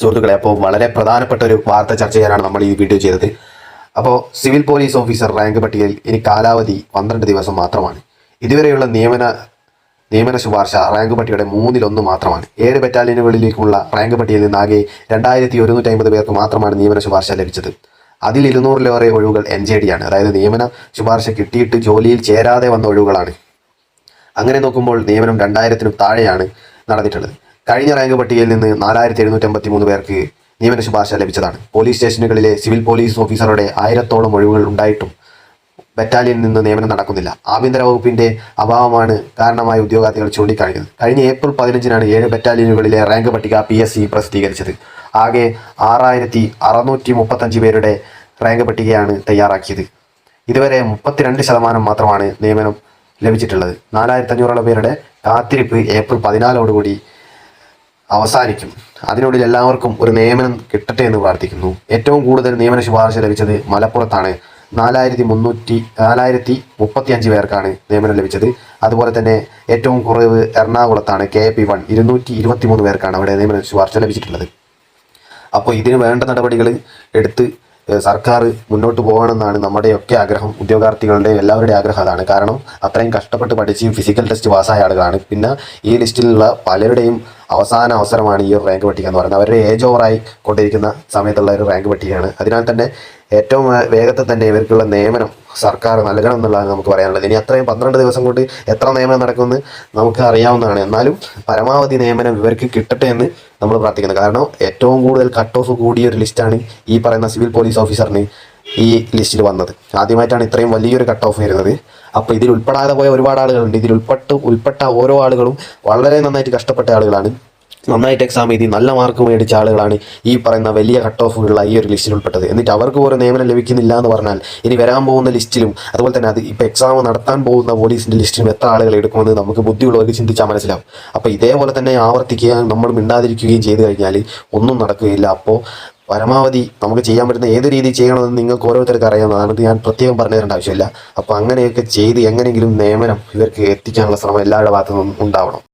സുഹൃത്തുക്കളെ അപ്പോൾ വളരെ പ്രധാനപ്പെട്ട ഒരു വാർത്ത ചർച്ച ചെയ്യാനാണ് നമ്മൾ ഈ വീഡിയോ ചെയ്തത്. അപ്പോൾ സിവിൽ പോലീസ് ഓഫീസർ റാങ്ക് പട്ടികയിൽ ഇനി കാലാവധി പന്ത്രണ്ട് ദിവസം മാത്രമാണ്. ഇതുവരെയുള്ള നിയമന നിയമന ശുപാർശ റാങ്ക് പട്ടികയുടെ മൂന്നിലൊന്ന് മാത്രമാണ്. ഏഴ് ബറ്റാലിയനുകളിലേക്കുള്ള റാങ്ക് പട്ടികയിൽ നിന്ന് ആകെ രണ്ടായിരത്തി ഒരുന്നൂറ്റി അമ്പത് പേർക്ക് മാത്രമാണ് നിയമന ശുപാർശ ലഭിച്ചത്. അതിൽ ഇരുന്നൂറിലേറെ ഒഴിവുകൾ എൻ ജെ ആണ്. അതായത് നിയമന ശുപാർശ കിട്ടിയിട്ട് ജോലിയിൽ ചേരാതെ വന്ന ഒഴിവുകളാണ്. അങ്ങനെ നോക്കുമ്പോൾ നിയമനം രണ്ടായിരത്തിനും താഴെയാണ് നടന്നിട്ടുള്ളത്. കഴിഞ്ഞ റാങ്ക് പട്ടികയിൽ നിന്ന് നാലായിരത്തി എഴുന്നൂറ്റി അമ്പത്തി മൂന്ന് പേർക്ക് നിയമന ശുപാർശ ലഭിച്ചതാണ്. പോലീസ് സ്റ്റേഷനുകളിലെ സിവിൽ പോലീസ് ഓഫീസറുടെ ആയിരത്തോളം ഒഴിവുകൾ ഉണ്ടായിട്ടും ബറ്റാലിയനിൽ നിന്ന് നിയമനം നടക്കുന്നില്ല. ആഭ്യന്തര വകുപ്പിന്റെ അഭാവമാണ് കാരണമായി ഉദ്യോഗാർത്ഥികൾ ചൂണ്ടിക്കാണിക്കുന്നത്. കഴിഞ്ഞ ഏപ്രിൽ പതിനഞ്ചിനാണ് ഏഴ് ബറ്റാലിയനുകളിലെ റാങ്ക് പട്ടിക പി എസ് സി പ്രസിദ്ധീകരിച്ചത്. ആകെ ആറായിരത്തി അറുന്നൂറ്റി മുപ്പത്തഞ്ച് പേരുടെ റാങ്ക് പട്ടികയാണ് തയ്യാറാക്കിയത്. ഇതുവരെ മുപ്പത്തിരണ്ട് ശതമാനം മാത്രമാണ് നിയമനം ലഭിച്ചിട്ടുള്ളത്. നാലായിരത്തി അഞ്ഞൂറോളം പേരുടെ കാത്തിരിപ്പ് ഏപ്രിൽ പതിനാലോടുകൂടി അവസാനിക്കും. അതിനുള്ളിൽ എല്ലാവർക്കും ഒരു നിയമനം കിട്ടട്ടെ എന്ന് പ്രാർത്ഥിക്കുന്നു. ഏറ്റവും കൂടുതൽ നിയമന ശുപാർശ ലഭിച്ചത് മലപ്പുറത്താണ്. നാലായിരത്തി മുന്നൂറ്റി നാലായിരത്തി മുപ്പത്തി അഞ്ച് പേർക്കാണ് നിയമനം ലഭിച്ചത്. അതുപോലെ തന്നെ ഏറ്റവും കുറവ് എറണാകുളത്താണ് കെ പി വൺ. ഇരുന്നൂറ്റി ഇരുപത്തി മൂന്ന് പേർക്കാണ് അവിടെ നിയമന ശുപാർശ ലഭിച്ചിട്ടുള്ളത്. അപ്പോൾ ഇതിന് വേണ്ട നടപടികൾ എടുത്ത് സർക്കാർ മുന്നോട്ട് പോകണമെന്നാണ് നമ്മുടെയൊക്കെ ആഗ്രഹം. ഉദ്യോഗാർത്ഥികളുടെ എല്ലാവരുടെയും ആഗ്രഹം അതാണ്. കാരണം അത്രയും കഷ്ടപ്പെട്ട് പഠിച്ച് ഫിസിക്കൽ ടെസ്റ്റ് പാസ്സായ ആളുകളാണ്. പിന്നെ ഈ ലിസ്റ്റിലുള്ള പലരുടെയും അവസാന അവസരമാണ് ഈ ഒരു റാങ്ക് പട്ടിക എന്ന് പറയുന്നത്. അവരുടെ ഏജ് ഓവറായി കൊണ്ടിരിക്കുന്ന സമയത്തുള്ള ഒരു റാങ്ക് പട്ടികയാണ് അതിനാൽ തന്നെ ഏറ്റവും വേഗത്തിൽ തന്നെ ഇവർക്കുള്ള നിയമനം സർക്കാർ നൽകണം എന്നുള്ളതാണ് നമുക്ക് പറയാനുള്ളത്. ഇനി അത്രയും പന്ത്രണ്ട് ദിവസം കൊണ്ട് എത്ര നിയമനം നടക്കുമെന്ന് നമുക്ക് അറിയാവുന്നതാണ്. എന്നാലും പരമാവധി നിയമനം ഇവർക്ക് കിട്ടട്ടെ എന്ന് നമ്മൾ പ്രാർത്ഥിക്കുന്നത് കാരണം ഏറ്റവും കൂടുതൽ കട്ട് ഓഫ് കൂടിയ ഒരു ലിസ്റ്റാണ് ഈ പറയുന്ന സിവിൽ പോലീസ് ഓഫീസറിന് ഈ ലിസ്റ്റിൽ വന്നത്. ആദ്യമായിട്ടാണ് ഇത്രയും വലിയൊരു കട്ട് ഓഫ് വരുന്നത്. അപ്പോൾ ഇതിൽ ഉൾപ്പെടാതെ പോയ ഒരുപാട് ആളുകളുണ്ട്. ഇതിൽ ഉൾപ്പെട്ട് ഉൾപ്പെട്ട ഓരോ ആളുകളും വളരെ നന്നായിട്ട് കഷ്ടപ്പെട്ട ആളുകളാണ്. നന്നായിട്ട് എക്സാം എഴുതി നല്ല മാർക്ക് മേടിച്ച ആളുകളാണ് ഈ പറയുന്ന വലിയ കട്ട് ഓഫുകളുള്ള ഈ ഒരു ലിസ്റ്റിൽ ഉൾപ്പെട്ടത്. എന്നിട്ട് അവർക്ക് ഒരു നിയമനം ലഭിക്കുന്നില്ല എന്ന് പറഞ്ഞാൽ ഇനി വരാൻ പോകുന്ന ലിസ്റ്റിലും അതുപോലെ തന്നെ അത് ഇപ്പോൾ എക്സാം നടത്താൻ പോകുന്ന പോലീസിന്റെ ലിസ്റ്റിലും എത്ര ആളുകൾ എടുക്കുമെന്ന് നമുക്ക് ബുദ്ധിയുള്ളവർക്ക് ചിന്തിച്ചാൽ മനസ്സിലാവും. അപ്പോൾ ഇതേപോലെ തന്നെ ആവർത്തിക്കുക നമ്മൾ മിണ്ടാതിരിക്കുകയും ചെയ്തു കഴിഞ്ഞാൽ ഒന്നും നടക്കുകയില്ല. അപ്പോൾ പരമാവധി നമുക്ക് ചെയ്യാൻ പറ്റുന്ന ഏത് രീതി ചെയ്യണമെന്ന് നിങ്ങൾക്ക് ഓരോരുത്തർക്ക് അറിയാവുന്നതാണ്. ഞാൻ പ്രത്യേകം പറഞ്ഞു തരേണ്ട ആവശ്യമില്ല. അപ്പോൾ അങ്ങനെയൊക്കെ ചെയ്ത് എങ്ങനെയെങ്കിലും നിയമനം ഇവർക്ക് എത്തിക്കാനുള്ള ശ്രമം എല്ലാവരുടെ ഭാഗത്തു നിന്നും ഉണ്ടാവണം.